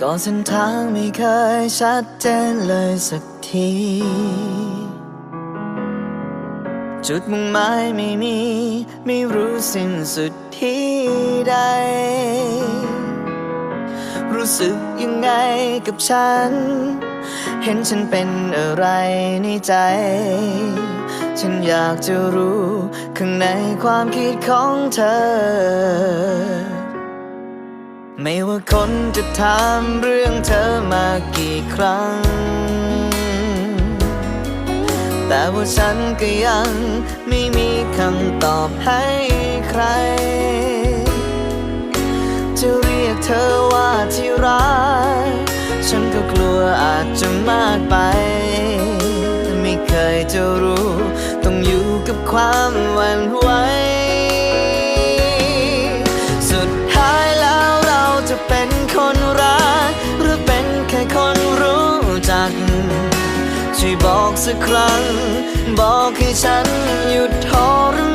ก่อนเส้นทางไม่เคยชัดเจนเลยสักที จุดมุ่งหมายไม่มี ไม่รู้สิ้นสุดที่ใด รู้สึกยังไงกับฉัน เห็นฉันเป็นอะไรในใจ ฉันอยากจะรู้ ข้างในความคิดของเธอ ไม่ว่าคนจะถามเรื่องเธอมากี่ครั้ง แต่ว่าฉันก็ยังไม่มีคำตอบให้ใคร จะเรียกเธอ ความหวั่นไหวสุดท้ายแล้วเราจะเป็นคนรัก หรือเป็นแค่คนรู้จัก ช่วยบอกสักครั้ง บอกให้ฉันหยุดทร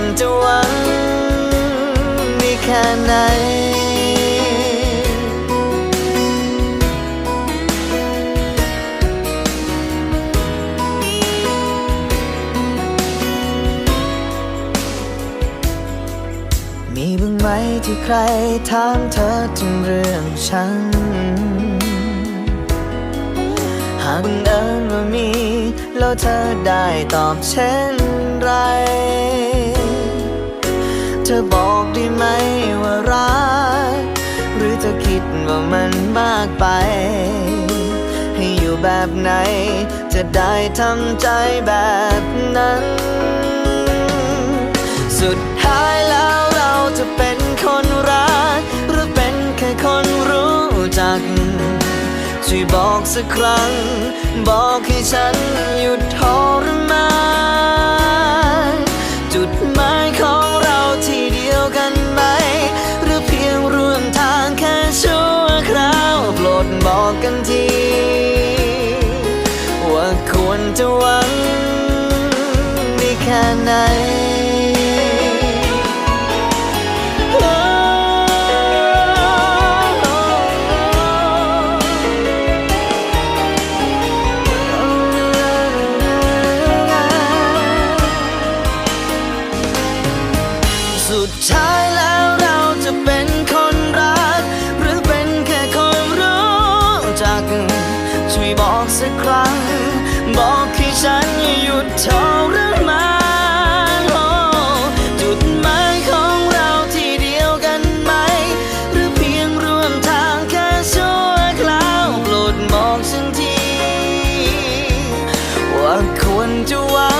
รจะหวังได้แค่ไหน มีบ้างไหมที่ใครถามเธอถึงเรื่องฉันากบังเอิญว่ามี แล้วเธอได้ตอบเช่นไร เธอบอกได้ไหมว่ารัก หรือเธอคิดว่ามันมากไป ให้อยู่แบบไหน จะได้ทำใจแบบนั้น สุดท้ายแล้ว ช่วยบอกสักครั้ง บอกให้ฉันหยุดทรมานจุดหมายของเราที่เดียวกันไหม หรือเพียงร่วมทางแค่ชั่วคราวโปรดบอกกันที ว่าควรจะว่า สุดท้ายแล้วเราจะเป็นคนรัก หรือเป็นแค่คนรู้จัก ช่วยบอกสักครั้ง บอกให้ฉันหยุดทรมาจุดหมายของเราที่เดียวกันไหม หรือเพียงรวมทางแค่ชั่วคราวโปรดบอกฉันที ว่าควรจะวา